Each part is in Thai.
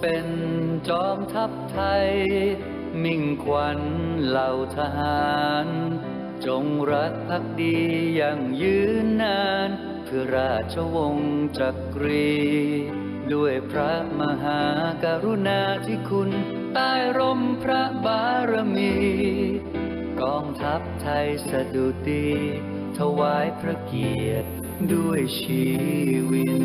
เป็นจอมทัพไทย มิ่งขวัญเหล่าทหาร จงรักภักดีอย่างยืนนานเพื่อราชวงศ์จักรี ด้วยพระมหากรุณาธิคุณใต้ร่มพระบารมี กองทัพไทยสะดุดี ถวายพระเกียรติด้วยชีวิน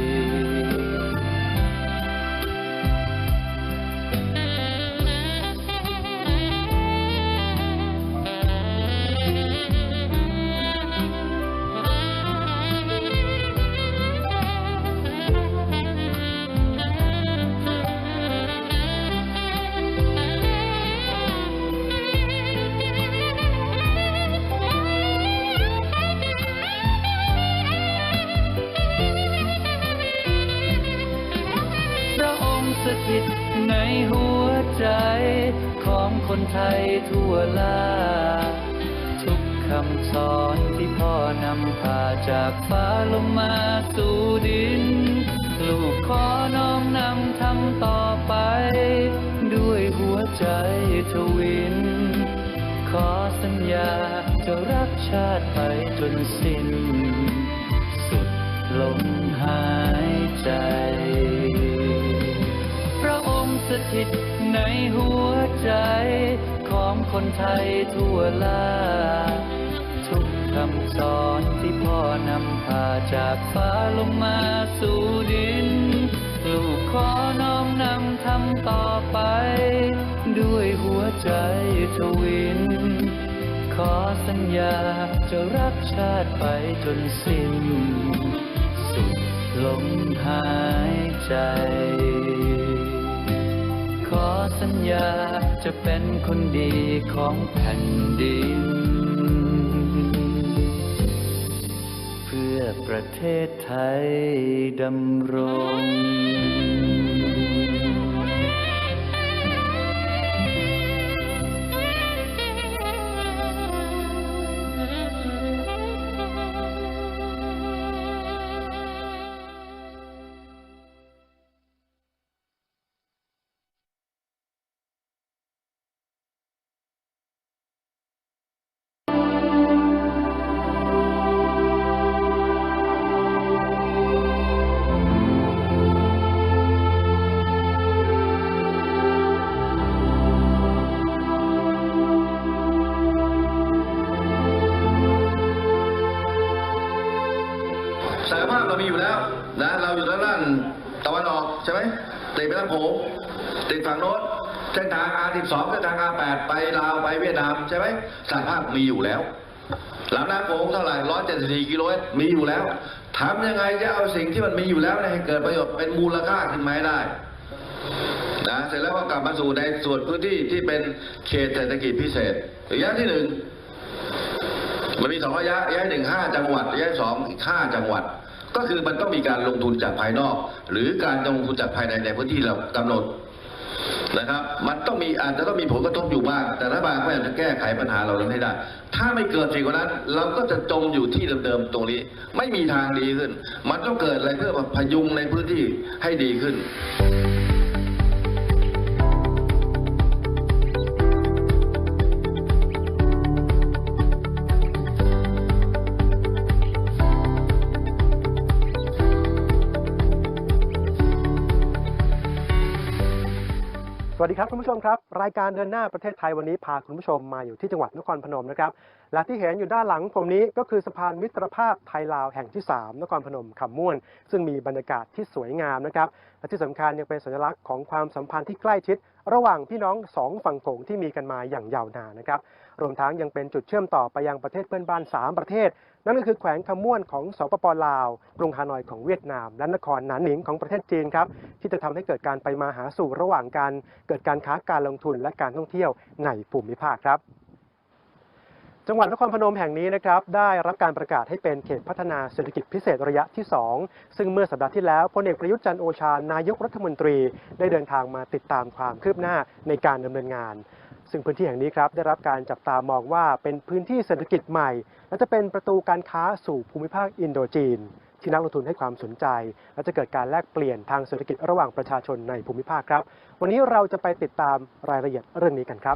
ำสอนที่พ่อนำพาจากฟ้าลงมาสู่ดิน ลูกขอน้อมนำทำต่อไป ด้วยหัวใจทวิน ขอสัญญาจะรักชาติไปจนสิ้น สุดลมหายใจ พระองค์สถิตในหัวใจของคนไทยทั่วลาทุก คำสอนที่พ่อนำพาจากฟ้าลงมาสู่ดิน ลูกขอน้อมนำทำต่อไป ด้วยหัวใจทวิน ขอสัญญาจะรักชาติไปจนสิ้น สุดลมหายใจ ขอสัญญาจะเป็นคนดีของแผ่นดิน ประเทศไทยดำรง ใช่ไหมติดไปทางโขงติดฝั่งโน้นเส้นทาง R12 เส้นทาง R8 ไปลาวไปเวียดนามใช่ไหมศักยภาพมีอยู่แล้วลำน้ำโขงเท่าไหร่174กิโลเมตรมีอยู่แล้วทำยังไงจะเอาสิ่งที่มันมีอยู่แล้วให้เกิดประโยชน์เป็นมูลค่าขึ้นมาให้ได้นะเสร็จแล้วก็กลับมาสู่ในส่วนพื้นที่ที่เป็นเขตเศรษฐกิจพิเศษระยะที่หนึ่งมันมีสองระยะระยะหนึ่งห้าจังหวัดระยะสองอีกห้าจังหวัด ก็คือมันต้องมีการลงทุนจากภายนอก หรือการลงทุนจากภายในในพื้นที่เรากำหนดนะครับ มันต้องมีอาจจะต้องมีผลกระทบอยู่บ้าง แต่รัฐบาลก็อยากจะแก้ไขปัญหาเรานั้นให้ได้ ถ้าไม่เกิดสิ่งนั้น เราก็จะจมอยู่ที่เดิมๆตรงนี้ ไม่มีทางดีขึ้น มันต้องเกิดอะไรเพื่อพยุงในพื้นที่ให้ดีขึ้น สวัสดีครับคุณผู้ชมครับรายการเดินหน้าประเทศไทยวันนี้พาคุณผู้ชมมาอยู่ที่จังหวัดนครพนมนะครับและที่เห็นอยู่ด้านหลังผมนี้ก็คือสะพานมิตรภาพไทยลาวแห่งที่ 3 นครพนมคำม่วน ซึ่งมีบรรยากาศที่สวยงามนะครับและที่สำคัญยังเป็นสัญลักษณ์ของความสัมพันธ์ที่ใกล้ชิด ระหว่างพี่น้องสองฝั่งโขงที่มีกันมาอย่างยาวนานนะครับรวมทั้งยังเป็นจุดเชื่อมต่อไปยังประเทศเพื่อนบ้าน 3 ประเทศ นั่นก็คือแขวงคำม่วนของสปปลาวกรุงฮานอยของเวียดนาม และนครหนานหนิงของประเทศจีนครับที่จะทำให้เกิดการไปมาหาสู่ระหว่างกันเกิดการค้าการลงทุนและการท่องเที่ยวในภูมิภาคครับ จังหวัดนครพนมแห่งนี้นะครับได้รับการประกาศให้เป็นเขตพัฒนาเศรษฐกิจพิเศษระยะที่ 2 ซึ่งเมื่อสัปดาห์ที่แล้วพลเอกประยุทธ์จันโอชานายกรัฐมนตรี ได้เดินทางมาติดตามความคืบหน้าในการดำเนินงานซึ่งพื้นที่แห่งนี้ครับได้รับการจับตามองว่าเป็นพื้นที่เศรษฐกิจใหม่ และจะเป็นประตูการค้าสู่ภูมิภาคอินโดจีน ที่นักลงทุนให้ความสนใจ และจะเกิดการแลกเปลี่ยนทางเศรษฐกิจระหว่างประชาชนในภูมิภาคครับ วันนี้เราจะไปติดตามรายละเอียดเรื่องนี้กันครับ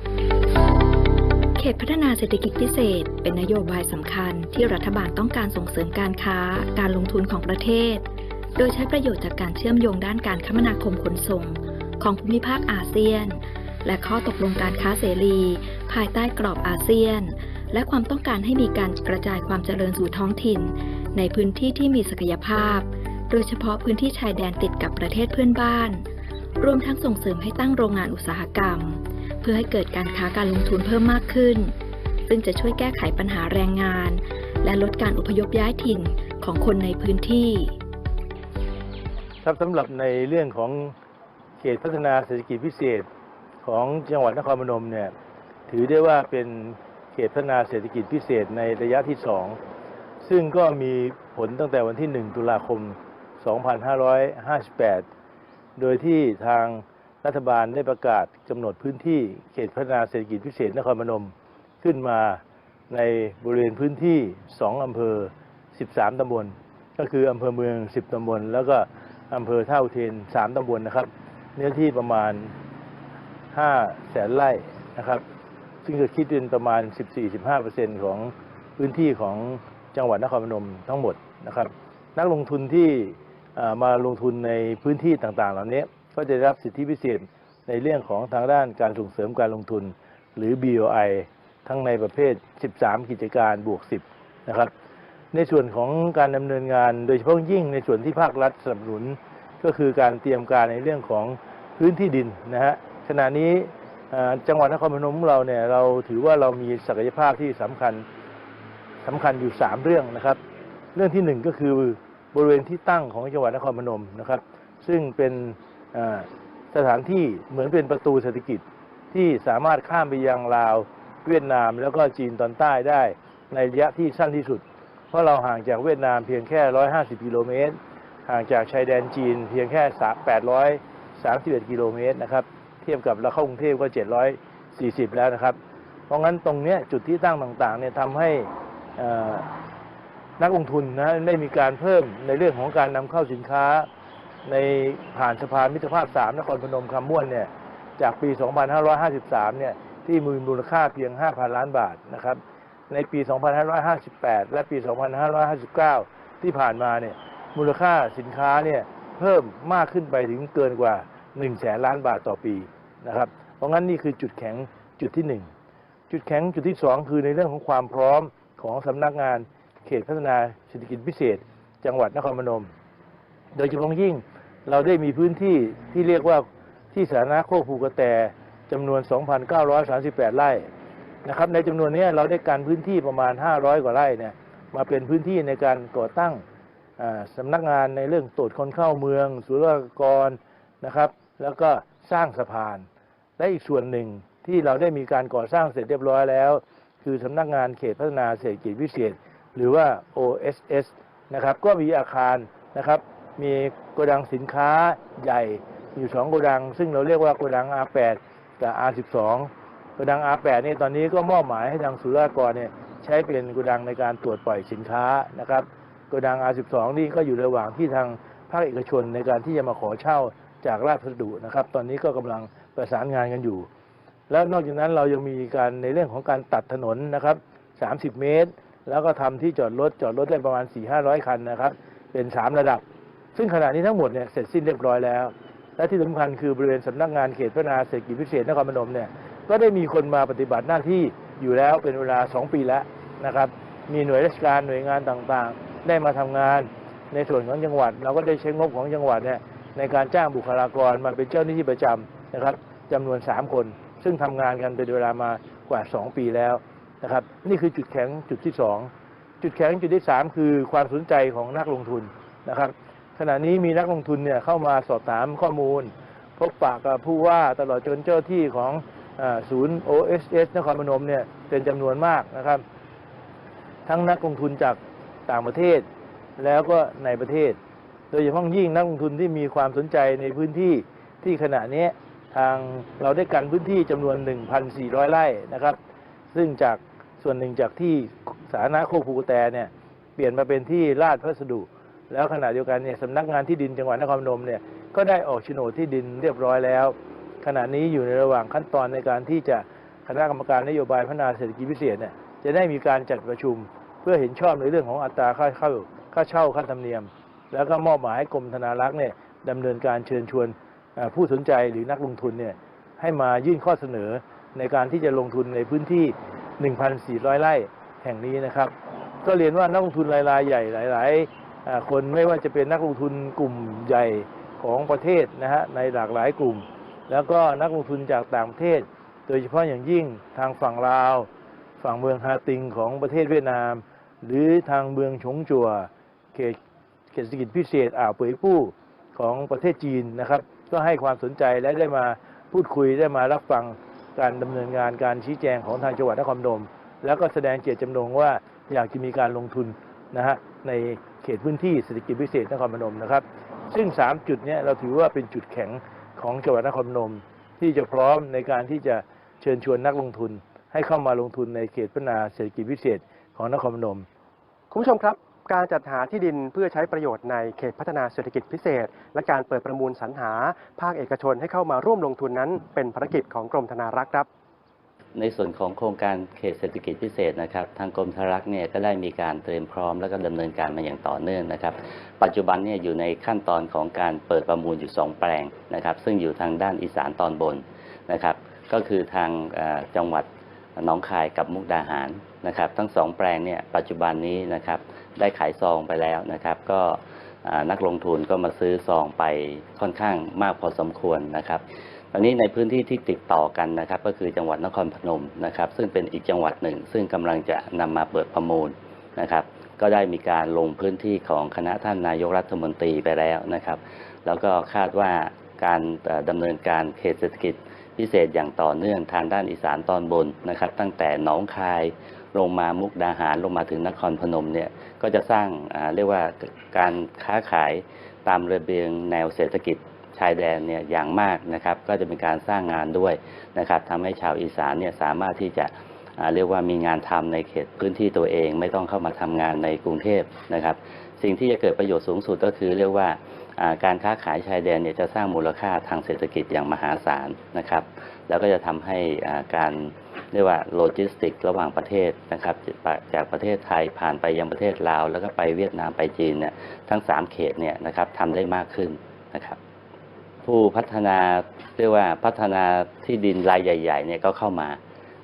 เขตพัฒนาเศรษฐกิจพิเศษ เป็นนโยบายสำคัญที่รัฐบาลต้องการส่งเสริมการค้า การลงทุนของประเทศ โดยใช้ประโยชน์จากการเชื่อมโยงด้านการคมนาคมขนส่ง ของภูมิภาคอาเซียน และข้อตกลงการค้าเสรี ภายใต้กรอบอาเซียน และความต้องการให้มีการกระจายความเจริญสู่ท้องถิ่น ในพื้นที่ที่มีศักยภาพ โดยเฉพาะพื้นที่ชายแดนติดกับประเทศเพื่อนบ้าน รวมทั้งส่งเสริมให้ตั้งโรงงานอุตสาหกรรม เพื่อให้เกิดการค้าการลงทุนเพิ่มมากขึ้น ซึ่งจะช่วยแก้ไขปัญหาแรงงาน และลดการอพยพย้ายถิ่นของคนในพื้นที่ครับสำหรับในเรื่องของเขตพัฒนาเศรษฐกิจพิเศษของจังหวัดนครพนมเนี่ยถือได้ว่าเป็น เขตพัฒนาเศรษฐกิจพิเศษในระยะที่สองซึ่งก็มีผลตั้งแต่วันที่ 1 ตุลาคม 2558 โดยที่ทางรัฐบาลได้ประกาศกำหนดพื้นที่เขตพัฒนาเศรษฐกิจพิเศษนครพนมขึ้นมาในบริเวณพื้นที่ 2 อำเภอ 13 ตำบล ก็คืออำเภอเมือง 10 ตำบล แล้วก็อำเภอท่าอุเทน 3 ตำบลนะครับ เนื้อที่ประมาณ 5 แสนไร่นะครับ ซึ่งจะคิดเป็นประมาณ 14-15%ของพื้นที่ของจังหวัดนครพนมทั้งหมดนะครับ นักลงทุนที่มาลงทุนในพื้นที่ต่างๆ เหล่านี้ก็จะได้รับสิทธิพิเศษในเรื่องของทางด้านการส่งเสริมการลงทุน หรือ BOI ทั้งในประเภท 13 กิจการบวก 10 นะครับ ในส่วนของการดำเนินงานโดยเฉพาะยิ่งในส่วนที่ภาครัฐสนับสนุน ก็คือการเตรียมการในเรื่องของพื้นที่ดินนะฮะขณะนี้ จังหวัดนครพนมเราเนี่ยเราถือว่าเรามีศักยภาพที่สำคัญสำคัญอยู่ 3 เรื่องนะครับ เรื่องที่หนึ่งก็คือบริเวณที่ตั้งของจังหวัดนครพนมนะครับ ซึ่งเป็นสถานที่เหมือนเป็นประตูเศรษฐกิจที่สามารถข้ามไปยังลาวเวียดนาม แล้วก็จีนตอนใต้ได้ในระยะที่สั้นที่สุด เพราะเราห่างจากเวียดนามเพียงแค่ 150 กิโลเมตร ห่างจากชายแดนจีนเพียงแค่ 831กิโลเมตรนะครับ เทียบกับเราเข้ากรุงเทพก็ 740 แล้วนะครับ เพราะงั้นตรงนี้จุดที่ตั้งต่างๆเนี่ยทำให้นักลงทุนนะได้มีการเพิ่มในเรื่องของการนำเข้าสินค้า ในผ่านสะพานมิตรภาพ 3 นครพนมคำม่วนเนี่ยจากปี 2553 เนี่ยที่มีมูลค่าเพียง 5,000 ล้านบาทนะครับในปี 2558 และปี 2559 ที่ผ่านมาเนี่ยมูลค่าสินค้าเนี่ยเพิ่มมากขึ้นไปถึงเกินกว่า 1 แสนล้านบาทต่อปี นะครับ เพราะงั้นนี่คือจุดแข็งจุดที่ 1 จุดแข็งจุดที่ 2 คือในเรื่องของความพร้อมของสำนักงานเขตพัฒนาเศรษฐกิจพิเศษ จังหวัดนครพนม โดยเฉพาะยิ่งเราได้มีพื้นที่ที่เรียกว่าที่สาธารณะโคกภูกระแตจำนวน 2,938 ไร่นะครับในจำนวนนี้เราได้การพื้นที่ประมาณ 500 กว่าไร่เนี่ยมาเป็นพื้นที่ในการก่อตั้งอ่าสำนักงานในเรื่องตรวจคนเข้าเมืองศุลกากรนะครับ แล้วก็สร้างสะพาน และอีกส่วนหนึ่งที่เราได้มีการก่อสร้างเสร็จเรียบร้อยแล้ว คือสำนักงานเขตพัฒนาเศรษฐกิจพิเศษ หรือว่า OSS นะครับก็มีอาคารนะครับ มีโกดังสินค้าใหญ่อยู่สองโกดัง ซึ่งเราเรียกว่าโกดัง R8 กับ R12 โกดัง R8 นี่ตอนนี้ก็มอบหมายให้ทางศุลกากรเนี่ยใช้เป็นโกดังในการตรวจปล่อยสินค้านะครับโกดัง R12 นี่ก็อยู่ระหว่างที่ทางภาคเอกชนในการที่จะมาขอเช่า จากราชพัสดุนะครับ ตอนนี้ก็กำลังประสานงานกันอยู่ แล้วนอกจากนั้นเรายังมีการในเรื่องของการตัดถนนนะครับ 30 เมตร แล้วก็ทำที่จอดรถจอดรถได้ประมาณ 4-500 คันนะครับ เป็น 3 ระดับ ซึ่งขณะนี้ทั้งหมดเนี่ยเสร็จสิ้นเรียบร้อยแล้ว และที่สำคัญคือบริเวณสำนักงานเขตพัฒนาเศรษฐกิจพิเศษนครพนมเนี่ยก็ได้มีคนมาปฏิบัติหน้าที่อยู่แล้วเป็นเวลา 2 ปีแล้วนะครับ มีหน่วยราชการหน่วยงานต่างๆ ได้มาทำงานในส่วนของจังหวัด เราก็ได้ใช้งบของจังหวัดเนี่ย ในการจ้างบุคลากรมาเป็นเจ้าหน้าที่ประจำนะครับจำนวน 3 คน ซึ่งทำงานกันเป็นเวลามากว่า 2 ปีแล้วนะครับ นี่คือจุดแข็งจุดที่ 2 จุดแข็งจุดที่ 3 คือความสนใจของนักลงทุนนะครับ ขณะนี้มีนักลงทุนเนี่ยเข้ามาสอบถามข้อมูล พบปะกับผู้ว่าตลอดจนเจ้าที่ของศูนย์ OSS นครพนมเนี่ยเป็นจำนวนมากนะครับ ทั้งนักลงทุนจากต่างประเทศ แล้วก็ในประเทศ ดยเฉพาะยิ่งนักลงทุนที่มีความสนใจในพื้นที่ที่ขณะนี้ทางเราได้กันพื้นที่จำนวน 1,400 ไร่นะครับ ซึ่งจากส่วนหนึ่งจากที่สาธารณะโคกภูกระแตเนี่ยเปลี่ยนมาเป็นที่ราชพัสดุ แล้วขณะเดียวกันเนี่ยสำนักงานที่ดินจังหวัดนครพนมเนี่ยก็ได้ออกโฉนดที่ดินเรียบร้อยแล้ว ขณะนี้อยู่ในระหว่างขั้นตอนในการที่จะคณะกรรมการนโยบายพัฒนาเศรษฐกิจพิเศษเนี่ยจะได้มีการจัดประชุม เพื่อเห็นชอบในเรื่องของอัตราค่าเข้าค่าเช่าค่าธรรมเนียม แล้วก็มอบหมายให้กรมธนารักษ์เนี่ยดำเนินการเชิญชวนผู้สนใจหรือนักลงทุนเนี่ยให้มายื่นข้อเสนอในการที่จะลงทุนในพื้นที่ 1,400 ไร่แห่งนี้นะครับ ก็เรียนว่านักลงทุนรายใหญ่หลาย ๆ คนไม่ว่าจะเป็นนักลงทุนกลุ่มใหญ่ของประเทศนะฮะในหลากหลายกลุ่ม แล้วก็นักลงทุนจากต่างประเทศ โดยเฉพาะอย่างยิ่งทางฝั่งลาว ฝั่งเมืองฮาติงของประเทศเวียดนาม หรือทางเมืองฉงจัวเขต เขตเศรษฐกิจพิเศษอ่าวเปยปู้ของประเทศจีนนะครับ ก็ให้ความสนใจและได้มาพูดคุยได้มารับฟังการดำเนินงานการชี้แจงของทางจังหวัดนครพนมแล้วก็แสดงเจตจำนงว่าอยากจะมีการลงทุนนะฮะในเขตพื้นที่เศรษฐกิจพิเศษนครพนมนะครับ ซึ่ง 3 จุดนี้เราถือว่าเป็นจุดแข็งของจังหวัดนครพนม ที่จะพร้อมในการที่จะเชิญชวนนักลงทุน ให้เข้ามาลงทุนในเขตพัฒนาเศรษฐกิจพิเศษของนครพนม คุณผู้ชมครับ การจัดหาที่ดินเพื่อใช้ประโยชน์ในเขตพัฒนาเศรษฐกิจพิเศษ และการเปิดประมูลสรรหา ภาคเอกชนให้เข้ามาร่วมลงทุนนั้น เป็นภารกิจของกรมธนารักษ์ครับ ในส่วนของโครงการเขตเศรษฐกิจพิเศษนะครับทางกรมธนารักษ์เนี่ยก็ได้มีการเตรียมพร้อมแล้วก็ดำเนินการมาอย่างต่อเนื่องนะครับ ปัจจุบันเนี่ยอยู่ในขั้นตอนของการเปิดประมูลอยู่ 2 แปลงนะครับซึ่งอยู่ทางด้านอีสานตอนบนนะครับก็คือทางจังหวัดหนองคายกับมุกดาหารนะครับ ทั้งสองแปลงเนี่ยปัจจุบันนี้นะครับ ได้ขายซองไปแล้วนะครับ ก็นักลงทุนก็มาซื้อซองไปค่อนข้างมากพอสมควรนะครับตอนนี้ในพื้นที่ที่ติดต่อกันนะครับ ก็คือจังหวัดนครพนมนะครับ ซึ่งเป็นอีกจังหวัดหนึ่ง ซึ่งกำลังจะนำมาเปิดประมูลนะครับ ก็ได้มีการลงพื้นที่ของคณะท่านนายกรัฐมนตรีไปแล้วนะครับ แล้วก็คาดว่าการเอ่อดำเนินการเขตเศรษฐกิจพิเศษอย่างต่อเนื่องทางด้านอีสานตอนบนนะครับ ตั้งแต่หนองคาย ลงมามุกดาหารลงมาถึงนครพนมเนี่ยก็จะสร้างาเรียกว่าการค้าขายตามระเบียงแนวเศรษฐกิจชายแดนเนี่ยอย่างมากนะครับก็จะเป็นการสร้างงานด้วยนะครับทำให้ชาวอีสานเนี่ยสามารถที่จะเรียกว่ามีงานทำในเขตพื้นที่ตัวเอง ไม่ต้องเข้ามาทำงานในกรุงเทพนะครับ สิ่งที่จะเกิดประโยชน์สูงสุดก็คือเรียกว่าการค้าขายชายแดนเนี่ยจะสร้างมูลค่าทางเศรษฐกิจอย่างมหาศาลนะครับ แล้วก็จะทำให้การ เรียกว่าโลจิสติกระหว่างประเทศนะครับ จากประเทศไทยผ่านไปยังประเทศลาว แล้วก็ไปเวียดนามไปจีนเนี่ยทั้งสามเขตเนี่ยนะครับทำได้มากขึ้นนะครับ ผู้พัฒนาเรียกว่าพัฒนาที่ดินรายใหญ่ๆเนี่ยก็เข้ามา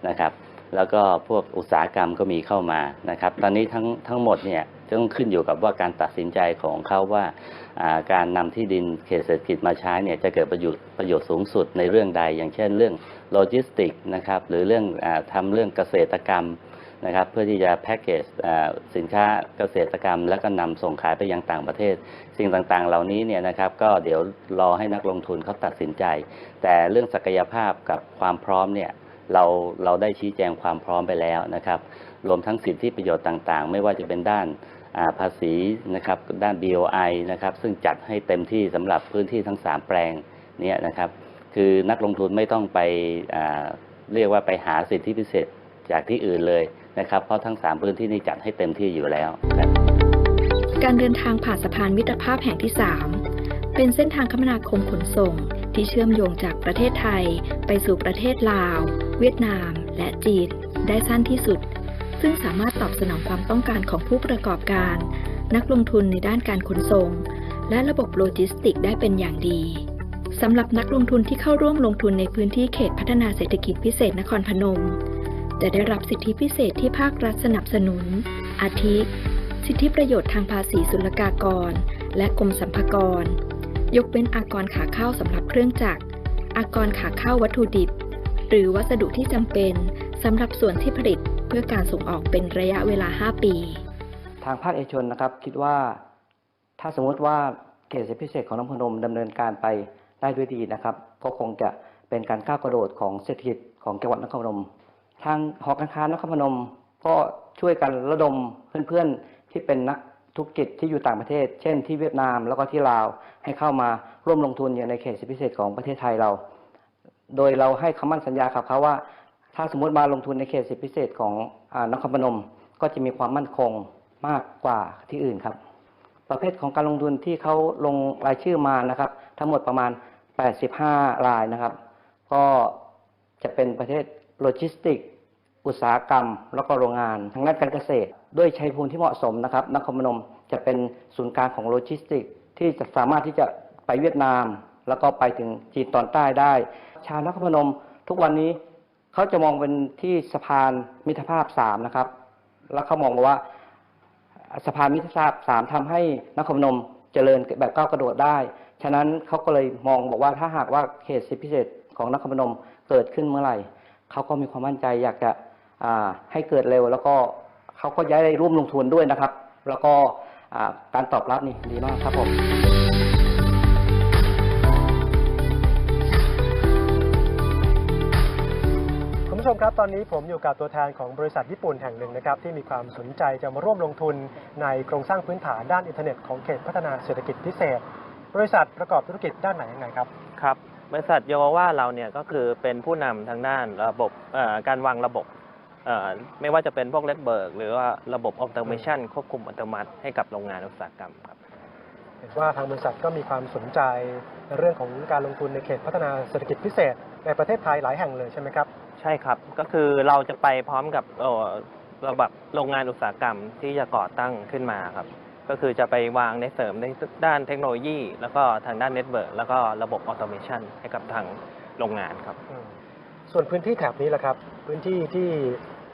นะครับแล้วก็พวกอุตสาหกรรมก็มีเข้ามานะครับ ตอนนี้ทั้งทั้งหมดเนี่ยต้องขึ้นอยู่กับว่าการตัดสินใจของเขาว่าอ่าการนำที่ดินเขตเศรษฐกิจมาใช้เนี่ยจะเกิดประโยชน์ประโยชน์สูงสุดในเรื่องใด อย่างเช่นเรื่อง โลจิสติกนะครับหรือเรื่องอาทำเรื่องเกษตรกรรมนะครับเพื่อที่จะแพ็กเกจสินค้าเกษตรกรรม แล้วก็นำส่งขายไปยังต่างประเทศ สิ่งต่างๆ เหล่านี้เนี่ยนะครับก็เดี๋ยวรอให้นักลงทุนเขาตัดสินใจ แต่เรื่องศักยภาพกับความพร้อมเนี่ยเราเราได้ชี้แจงความพร้อมไปแล้วนะครับ รวมทั้งสิทธิประโยชน์ต่างๆ ไม่ว่าจะเป็นด้านาภาษีนะครับด้าน BOI นะครับซึ่งจัดให้เต็มที่สำหรับพื้นที่ทั้ง 3 แปลงนี้นะครับ คือนักลงทุนไม่ต้องไปเรียกว่าไปหาสิทธิพิเศษจากที่อื่นเลยนะครับเพราะทั้ง 3 พื้นที่นี้จัดให้เต็มที่อยู่แล้วการเดินทางผ่านสะพานมิตรภาพแห่งที่ 3 เป็นเส้นทางคมนาคมขนส่งที่เชื่อมโยงจากประเทศไทย ไปสู่ประเทศลาว เวียดนาม และจีนได้สั้นที่สุด ซึ่งสามารถตอบสนองความต้องการของผู้ประกอบการ นักลงทุนในด้านการขนส่ง และระบบโลจิสติกได้เป็นอย่างดี สำหรับนักลงทุนที่เข้าร่วมลงทุนในพื้นที่เขตพัฒนาเศรษฐกิจพิเศษนครพนม จะได้รับสิทธิพิเศษที่ภาครัฐสนับสนุน อาทิ สิทธิประโยชน์ทางภาษีศุลกากร และกรมสรรพากร ยกเว้นอากรขาเข้าสำหรับเครื่องจักร อากรขาเข้าวัตถุดิบ หรือวัสดุที่จำเป็นสำหรับส่วนที่ผลิตเพื่อการส่งออกเป็นระยะเวลา 5 ปี ทางภาคเอกชนนะครับคิดว่า ถ้าสมมติว่าเขตเศรษฐพิเศษของนครพนมดำเนินการไป ได้ด้วยดีนะครับ ก็คงจะเป็นการก้าวกระโดดของเศรษฐกิจของจังหวัดนครพนม ทางหอการค้านครพนมก็ช่วยกันระดมเพื่อนๆที่เป็นนักธุรกิจที่อยู่ต่างประเทศ เช่นที่เวียดนามแล้วก็ที่ลาวให้เข้ามาร่วมลงทุนอยู่ในเขตพิเศษของประเทศไทยเรา โดยเราให้คำมั่นสัญญากับเขาว่า ถ้าสมมติมาลงทุนในเขตพิเศษของอานครพนม ก็จะมีความมั่นคงมากกว่าที่อื่นครับ ประเภทของการลงทุนที่เขาลงรายชื่อมานะครับ ทั้งหมดประมาณ 85 รายนะครับ ก็จะเป็นประเทศโลจิสติก อุตสาหกรรม แล้วก็โรงงาน ทางด้านการเกษตร ด้วยชัยภูมิที่เหมาะสมนะครับนครพนมจะเป็นศูนย์กลางของโลจิสติก ที่จะสามารถที่จะไปเวียดนาม แล้วก็ไปถึงจีนตอนใต้ได้ ชาวนครพนมทุกวันนี้เขาจะมองเป็นที่สะพานมิตรภาพสามนะครับ แล้วเขามองว่าสะพานมิตรภาพสามทำให้นครพนมเจริญแบบก้าวกระโดดได้ ฉะนั้นเขาก็เลยมองบอกว่าถ้าหากว่าเขตสิทธิพิเศษของนครพนมเกิดขึ้นเมื่อไหร่เขาก็มีความมั่นใจอยากจะให้เกิดเร็ว แล้วก็เขาก็ย้ายได้ร่วมลงทุนด้วยนะครับ แล้วก็การตอบรับนี่ดีมากครับผมคุณผู้ชมครับตอนนี้ผมอยู่กับตัวแทนของบริษัทญี่ปุ่นแห่งหนึ่งนะครับ ที่มีความสนใจจะมาร่วมลงทุนในโครงสร้างพื้นฐานด้านอินเทอร์เน็ตของเขตพัฒนาเศรษฐกิจพิเศษ บริษัทประกอบธุรกิจด้านไหนยังไงครับ ครับ บริษัทโยาว่าเราเนี่ยก็คือเป็นผู้นำทางด้านระบบเอ่อการวางระบบเอ่อไม่ว่าจะเป็นพวกเลดเบิร์กหรือว่าระบบออ t โ m เมชันควบคุมอัตโนมัติให้กับโรงงานอุตสาหกรรมครับ เห็นว่าทางบริษัทก็มีความสนใจในเรื่องของการลงทุนในเขตพัฒนาเศรษฐกิจพิเศษ ในประเทศไทยหลายแห่งเลยใช่ไหมครับ ใช่ครับ ก็คือเราจะไปพร้อมกับเอ่อระบบโรงงานอุตสาหกรรมที่จะก่อตั้งขึ้นมาครับ ก็คือจะไปวางในเสริมในด้านเทคโนโลยี แล้วก็ทางด้านเน็ตเวิร์กแล้วก็ระบบออโตเมชันให้กับทางโรงงานครับอืมส่วนพื้นที่แถบนี้แหละครับ พื้นที่ที่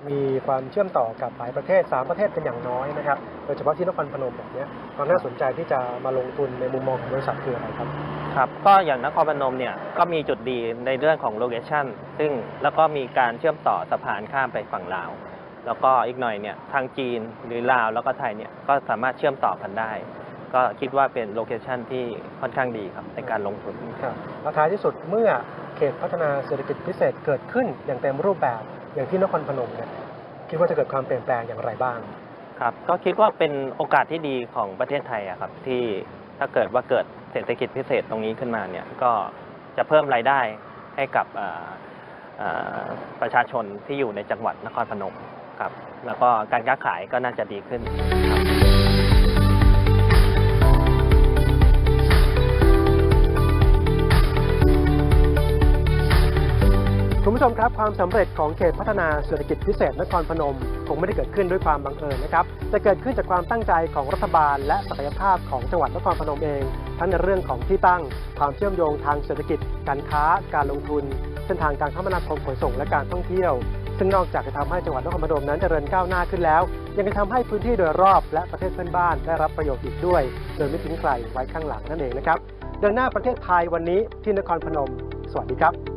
มีความเชื่อมต่อกับหลายประเทศ 3 ประเทศเป็นอย่างน้อยนะครับ โดยเฉพาะที่นครพนมแบบเนี้ยความน่าสนใจที่จะมาลงทุนในมุมมองของบริษัทคืออะไรครับ ครับ ก็อย่างนครพนมเนี่ยก็มีจุดดีในเรื่องของโลเคชันซึ่งแล้วก็มีการเชื่อมต่อสะพานข้ามไปฝั่งลาว แล้วก็อีกหน่อยเนี่ยทางจีนหรือลาวแล้วก็ไทยเนี่ยก็สามารถเชื่อมต่อกันได้ ก็คิดว่าเป็นโลเคชันที่ค่อนข้างดีครับในการลงทุน ครับและท้ายที่สุดเมื่อเขตพัฒนาเศรษฐกิจพิเศษเกิดขึ้นอย่างเต็มรูปแบบอย่างที่นครพนมเนี่ยคิดว่าจะเกิดความเปลี่ยนแปลงอย่างไรบ้าง ครับ ก็คิดว่าเป็นโอกาสที่ดีของประเทศไทยอะครับที่ถ้าเกิดว่าเกิดเศรษฐกิจพิเศษตรงนี้ขึ้นมาเนี่ยก็จะเพิ่มรายได้ให้กับเอ่อเอ่อประชาชนที่อยู่ในจังหวัดนครพนม ครับ แล้วก็การค้าขายก็น่าจะดีขึ้นครับคุณผู้ชมครับความสำเร็จของเขตพัฒนาเศรษฐกิจพิเศษนครพนมคงไม่ได้เกิดขึ้นด้วยความบังเอิญนะครับแต่เกิดขึ้นจากความตั้งใจของรัฐบาล และศักยภาพของจังหวัดนครพนมเอง ทั้งในเรื่องของที่ตั้ง ความเชื่อมโยงทางเศรษฐกิจ การค้า การลงทุน เส้นทางการคมนาคมขนส่งและการท่องเที่ยว ซึ่งนอกจากจะทำให้จังหวัดนครพนมนั้นเจริญก้าวหน้าขึ้นแล้ว ยังจะทำให้พื้นที่โดยรอบและประเทศเพื่อนบ้านได้รับประโยชน์อีกด้วย โดยไม่ทิ้งใครไว้ข้างหลังนั่นเองนะครับเดินหน้าประเทศไทยวันนี้ที่นครพนม สวัสดีครับ